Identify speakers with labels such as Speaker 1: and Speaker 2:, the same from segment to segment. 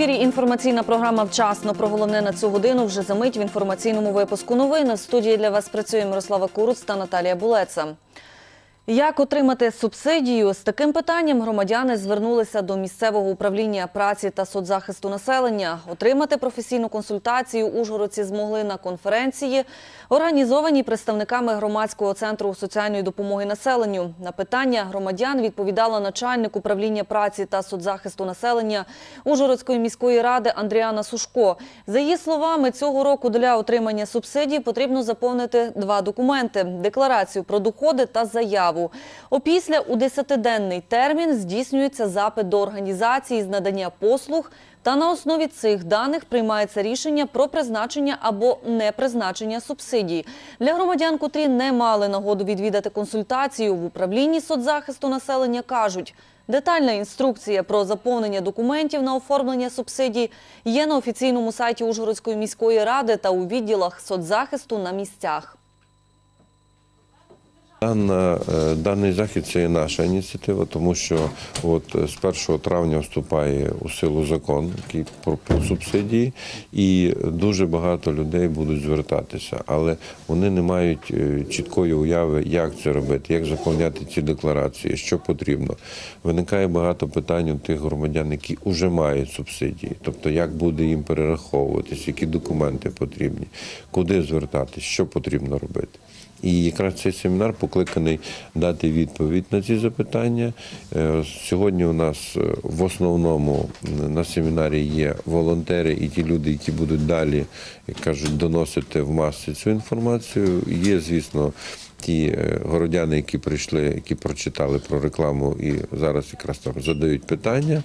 Speaker 1: ефірі інформаційна програма Вчасно. Про головне на цю годину вже за мить в інформаційному випуску Новини В студії для вас працює Мирослава Куруц та Наталія Булеца. Як отримати субсидію? З таким питанням громадяни звернулися до місцевого управління праці та соцзахисту населення. Отримати професійну консультацію ужгородці змогли на конференції, організованій представниками громадського центру соціальної допомоги населенню. На питання громадян відповідала начальник управління праці та соцзахисту населення Ужгородської міської ради Андріана Сушко. За її словами, цього року для отримання субсидій потрібно заповнити два документи: декларацію про доходи та заяву. Опісля у 10-денний термін здійснюється запит до організації з надання послуг. Та на основі цих даних приймається рішення про призначення або непризначення субсидій. Для громадян, котрі не мали нагоду відвідати консультацію в управлінні соцзахисту населення, кажуть, детальна інструкція про заповнення документів на оформлення субсидій є на офіційному сайті Ужгородської міської ради та у відділах соцзахисту на місцях.
Speaker 2: Е, даний захід це є наша ініціатива, тому що от е, з 1 травня вступає у силу закон який про, про субсидії, і дуже багато людей будуть звертатися, але вони не мають е, чіткої уяви, як це робити, як заповняти ці декларації, що потрібно. Виникає багато питань у тих громадян, які вже мають субсидії, тобто як буде їм перераховуватись, які документи потрібні, куди звертатись, що потрібно робити. І якраз цей семінар покликаний дати відповідь на ці запитання. Е, Сьогодні у нас е, в основному на семінарі є волонтери і ті люди, які будуть далі, як кажуть, доносити в маси цю інформацію. Є, звісно, ті е, городяни, які прийшли, які прочитали про рекламу і зараз якраз там задають питання.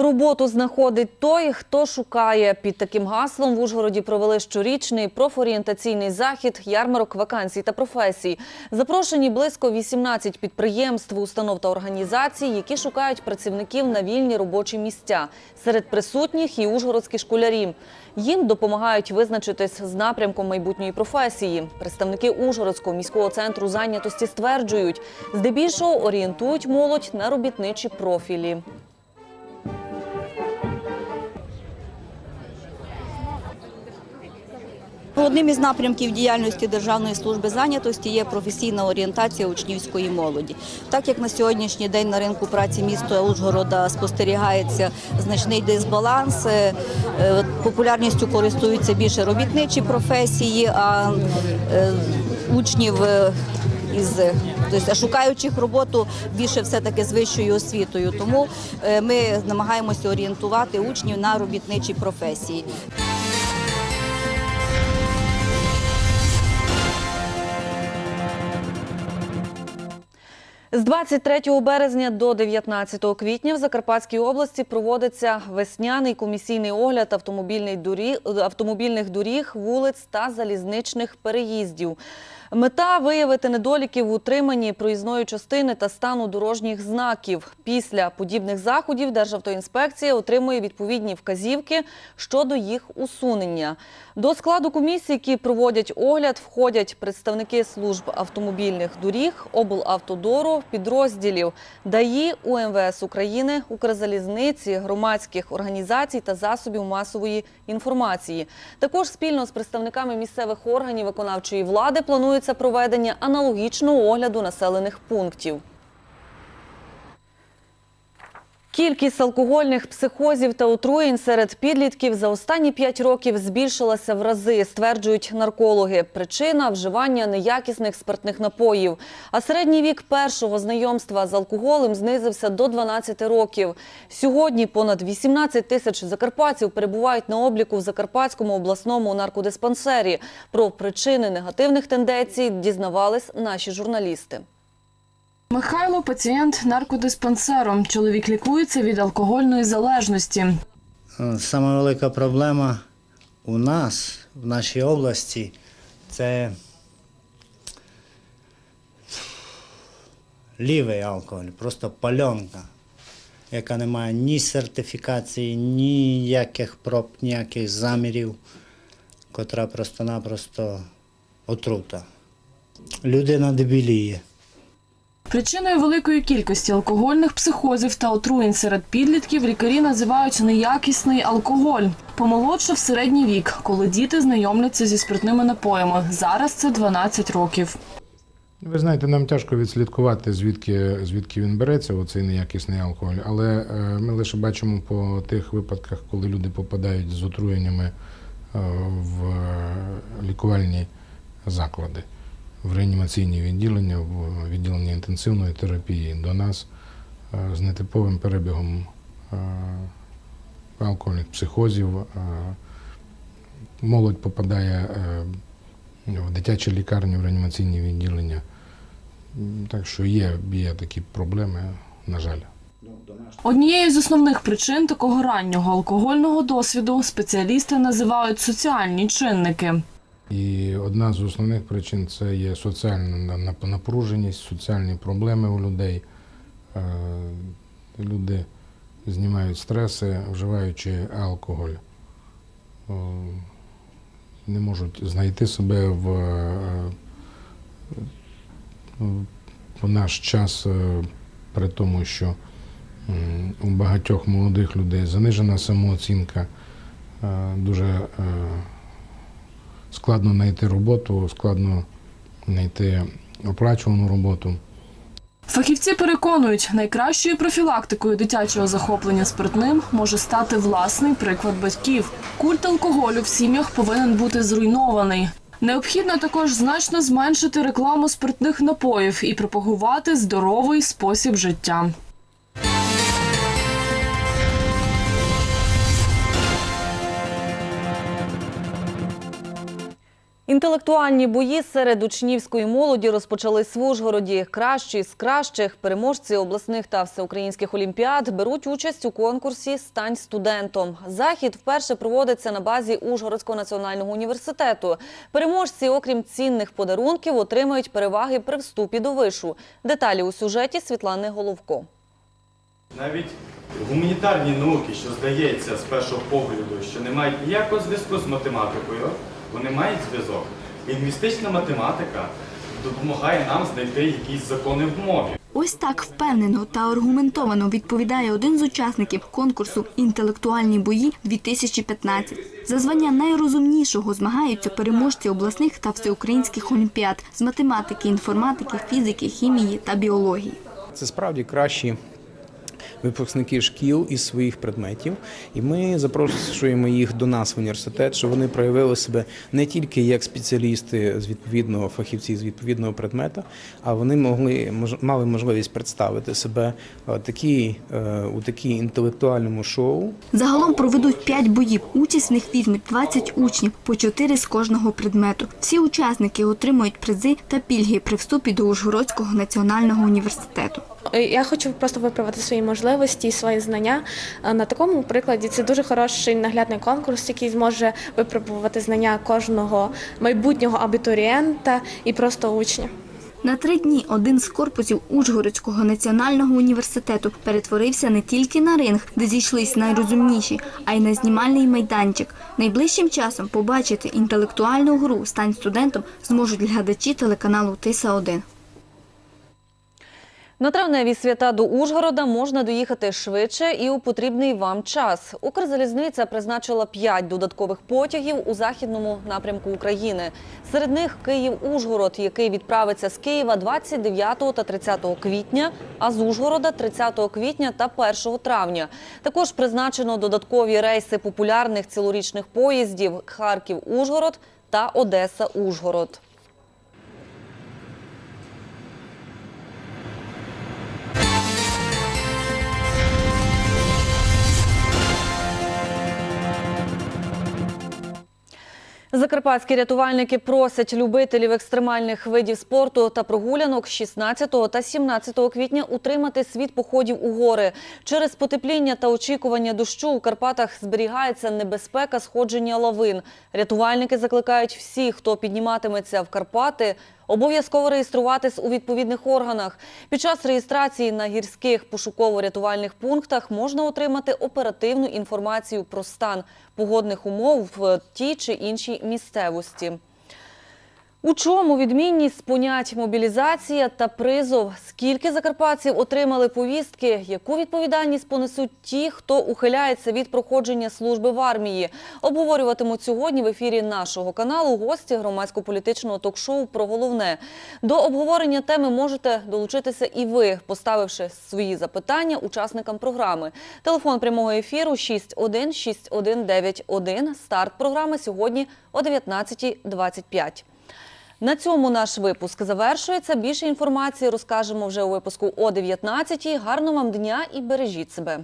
Speaker 1: Роботу знаходить той, хто шукає. Під таким гаслом в Ужгороді провели щорічний профорієнтаційний захід ярмарок вакансій та професій. Запрошені близько 18 підприємств, установ та організацій, які шукають працівників на вільні робочі місця. Серед присутніх і ужгородські школярі. Їм допомагають визначитись з напрямком майбутньої професії. Представники Ужгородського міського центру зайнятості стверджують, здебільшого орієнтують молодь на робітничі профілі.
Speaker 3: Одним із напрямків діяльності Державної служби зайнятості є професійна орієнтація учнівської молоді. Так як на сьогоднішній день на ринку праці міста Ужгорода спостерігається значний дисбаланс, е, е, популярністю користуються більше робітничі професії, а е, учнів із тобто, шукаючих роботу більше все-таки з вищою освітою. Тому ми намагаємося орієнтувати учнів на робітничі професії.
Speaker 1: З 23 березня до 19 квітня в Закарпатській області проводиться весняний комісійний огляд автомобільних доріг, вулиць та залізничних переїздів. Мета виявити недоліки в утриманні проїзної частини та стану дорожніх знаків. Після подібних заходів Державтоінспекція отримує відповідні вказівки щодо їх усунення. До складу комісії, які проводять огляд, входять представники служб автомобільних доріг, облавтодору, підрозділів ДАІ, УМВС України, Укрзалізниці, громадських організацій та засобів масової інформації. Також спільно з представниками місцевих органів виконавчої влади планується проведення аналогічного огляду населених пунктів. Кількість алкогольних психозів та отруєнь серед підлітків за останні п'ять років збільшилася в рази, стверджують наркологи. Причина – вживання неякісних спиртних напоїв. А середній вік першого знайомства з алкоголем знизився до 12 років. Сьогодні понад 18 тисяч закарпатців перебувають на обліку в Закарпатському обласному наркодиспансері. Про причини негативних тенденцій дізнавались наші журналісти.
Speaker 4: Михайло пацієнт наркодиспансеру. Чоловік лікується від алкогольної залежності.
Speaker 5: Е, Сама велика проблема у нас, в нашій області, це лівий алкоголь, просто пальонка, яка не має ні сертифікації, ніяких проб, ніяких замірів, котра просто-напросто отрута. Людина дебіліє.
Speaker 4: Причиною великої кількості алкогольних психозів та отруєнь серед підлітків лікарі називають неякісний алкоголь. Помолодше в середній вік, коли діти знайомляться зі спиртними напоями. Зараз це 12 років.
Speaker 6: Ви знаєте, нам тяжко відслідкувати, звідки, звідки він береться, оцей неякісний алкоголь. Але е, ми лише бачимо по тих випадках, коли люди попадають з отруєннями е, в е, лікувальні заклади, в реанімаційні відділення, в відділення інтенсивної терапії до нас е, з нетиповим перебігом е, алкогольних психозів. е, Молодь попадає в дитячі лікарні, в реанімаційні відділення. Так що є, є такі проблеми, на жаль.
Speaker 4: Однією з основних причин такого раннього алкогольного досвіду спеціалісти називають соціальні чинники.
Speaker 6: І одна з основних причин це є соціальна напруженість, соціальні проблеми у людей. Е, Люди знімають стреси, вживаючи алкоголь. Е, Не можуть знайти себе в, е, в наш час, при тому, що у багатьох молодих людей занижена самооцінка, дуже складно знайти роботу, складно знайти оплачувану роботу.
Speaker 4: Фахівці переконують, найкращою профілактикою дитячого захоплення спиртним може стати власний приклад батьків. Культ алкоголю в сім'ях повинен бути зруйнований. Необхідно також значно зменшити рекламу спиртних напоїв і пропагувати здоровий спосіб життя.
Speaker 1: Інтелектуальні бої серед учнівської молоді розпочались в Ужгороді. Кращі з кращих переможці обласних та всеукраїнських олімпіад беруть участь у конкурсі Стань студентом. Захід вперше проводиться на базі Ужгородського національного університету. Переможці, окрім цінних подарунків, отримають переваги при вступі до вишу. Деталі у сюжеті Світлани Головко.
Speaker 7: Навіть гуманітарні науки, що здається з першого погляду, що не мають ніякого зв'язку з математикою, вони мають зв'язок. Лінгвістична математика допомагає нам знайти якісь закони в мові.
Speaker 8: Ось так впевнено та аргументовано відповідає один з учасників конкурсу Інтелектуальні бої 2015 За звання найрозумнішого змагаються переможці обласних та всеукраїнських олімпіад з математики, інформатики, фізики, хімії та біології.
Speaker 9: Це справді кращі випускники шкіл із своїх предметів, і ми запрошуємо їх до нас в університет, щоб вони проявили себе не тільки як спеціалісти з відповідного фахівці з відповідного предмета, а вони могли мали можливість представити себе е, такі, е, у такій інтелектуальному шоу,
Speaker 8: Загалом проведуть 5 боїв. Участь в них візьмуть 20 учнів, по 4 з кожного предмету. Всі учасники отримують призи та пільги при вступі до Ужгородського національного університету.
Speaker 10: Я хочу просто виправити свої можливості і свої знання. Е, На такому прикладі це дуже хороший наглядний конкурс, який зможе випробувати знання кожного майбутнього абітурієнта і просто учня.
Speaker 8: На три дні один з корпусів Ужгородського національного університету перетворився не тільки на ринг, де зійшлись найрозумніші, а й на знімальний майданчик. Найближчим часом побачити інтелектуальну гру «Стань студентом» зможуть глядачі телеканалу Тиса 1
Speaker 1: На травневі свята до Ужгорода можна доїхати швидше і у потрібний вам час. Укрзалізниця призначила 5 додаткових потягів у західному напрямку України. Серед них Київ-Ужгород, який відправиться з Києва 29 та 30 квітня, а з Ужгорода 30 квітня та 1 травня. Також призначено додаткові рейси популярних цілорічних поїздів Харків-Ужгород та Одеса-Ужгород. Закарпатські рятувальники просять любителів екстремальних видів спорту та прогулянок 16 та 17 квітня утримати світ походів у гори. Через потепління та очікування дощу у Карпатах зберігається небезпека сходження лавин. Рятувальники закликають всіх, хто підніматиметься в Карпати, обов'язково реєструватись у відповідних органах. Під час реєстрації на гірських пошуково-рятувальних пунктах можна отримати оперативну інформацію про стан погодних умов в тій чи іншій місцевості. У чому відмінність понять мобілізація та призов? Скільки закарпатців отримали повістки? Яку відповідальність понесуть ті, хто ухиляється від проходження служби в армії? Обговорюватимуть сьогодні в ефірі нашого каналу гості громадсько-політичного ток-шоу про головне. До обговорення теми можете долучитися і ви, поставивши свої запитання учасникам програми. Телефон прямого ефіру 616191. Старт програми сьогодні о 19.25. На цьому наш випуск завершується. Більше інформації розкажемо вже у випуску о 19.00. Гарного вам дня і бережіть себе.